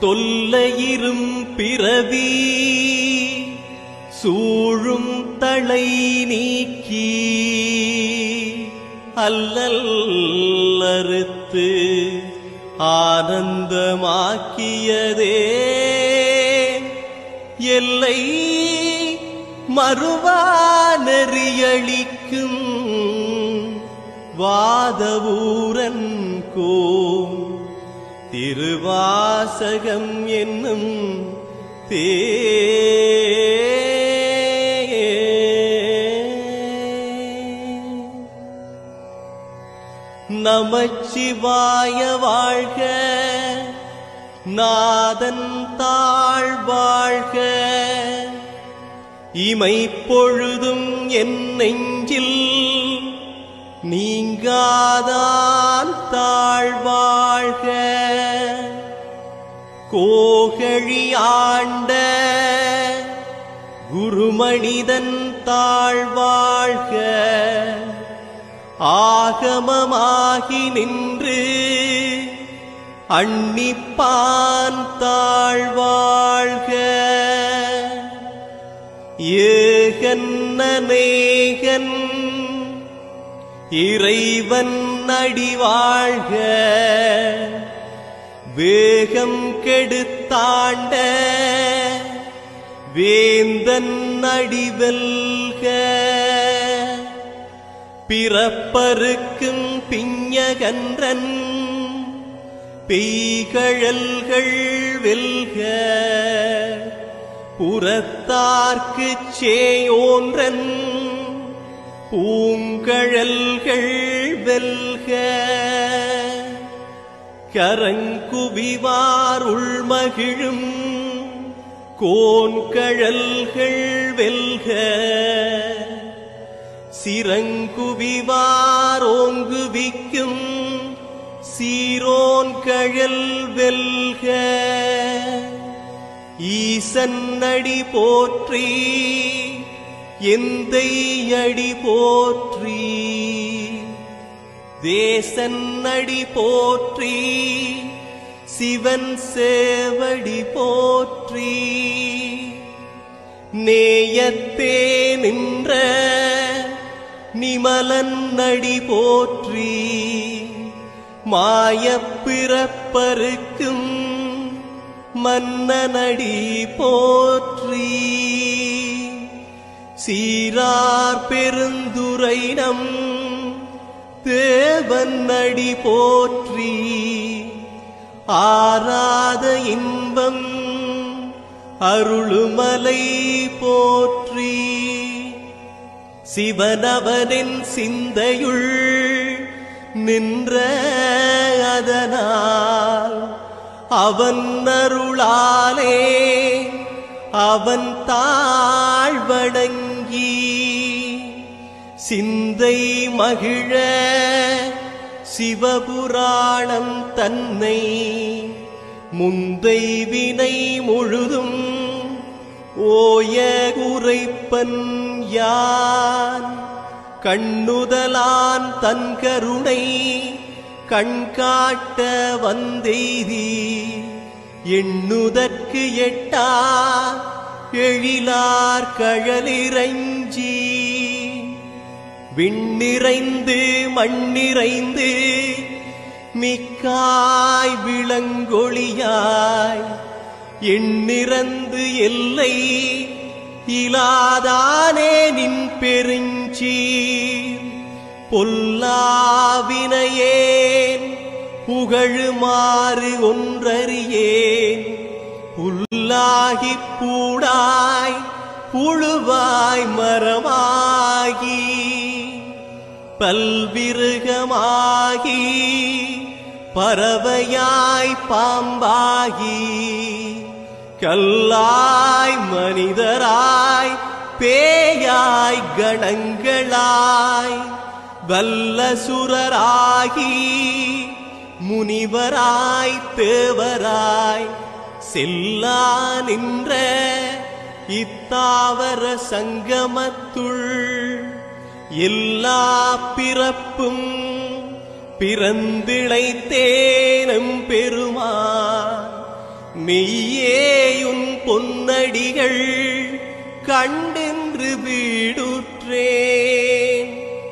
தொல்லையிரும் பிறவி சூழும் தளை நீக்கி அல்லல் ஆனந்தமாக்கியதே. எல்லை மறுவா நெறியளிக்கும் வாதவூரன் திருவா வாசகம் என்னும் தே நமச்சிவாய வாழ்க நாதன் தாழ் வாழ்க. இமை பொழுதும் என் நெஞ்சில் நீங்காதான் தாழ்வா கோகழியாண்ட ஆண்ட குருமனிதன் தாழ்வாழ்க. ஆகமமாகி நின்று அன்னிப்பான் தாழ்வாழ்க. ஏகன்னேகன் இறைவன் அடிவாழ்க. வேகம் கெடுத்தாண்ட வேந்தன் அடிவெல்க. பிறப்பருக்கும் பிஞகன்றன் பெய்கழல்கள் வெல்க. புறத்தார்க்கு சேயோன்றன் பூங்கழல்கள் வெல்க. கரங்குவிவார் உள்மகிழும் கோன்கழல்கள் வெல்க. சிறங்குவிவார் ஓங்குவிக்கும் சீரோன் கழல் வெல்க. ஈசன் அடி போற்றி எந்தை அடி போற்றி. தேசன் அடி போற்றி சிவன் சேவடி போற்றி. நேயத்தே நின்ற நிமலன் நடி போற்றி மாயப்பிறப்பருக்கும் மன்னனடி போற்றி. சீரார் பெருந்துரை நம் தேவன் அடி போற்றி ஆராத இன்பம் அருளுமலை போற்றி. சிவனவனின் சிந்தையுள் நின்ற அதனால் அவன் அருளாலே அவன் தாழ்வடங்கி சிந்தை மகிழ சிவபுராணம் தன்னை முந்தை வினை முழுதும் ஓய குறைப்பன் யான். கண்ணுதலான் தன் கருணை கண்காட்ட வந்தெய்தி எண்ணுதற்கு எட்டா எழிலார் கழலிரஞ்சி விண்ணிறைந்து மண்ணிறைந்து மிக்காய் விளங்கொழியாய் எண்ணிறந்து எல்லை இலாதானே நின் பெருஞ்சீர். பொல்லாவினையேன் புகழுமாறு ஒன்றறியேன். புல்லாகிப் பூடாய் புழுவாய் மரமாகி பல்விருகமாகி பறவையாய் பாம்பாகி கல்லாய் மனிதராய் பேயாய் கணங்களாய் வல்லசுரராகி முனிவராய் தேவராய் செல்லா நின்ற இத்தாவர சங்கமத்துள் எல்லா பிறப்பும் பிறந்திழைத்தேனும் பெருமான். மெய்யேயுன் பொன்னடிகள் கண்டென்று வீடுற்றே.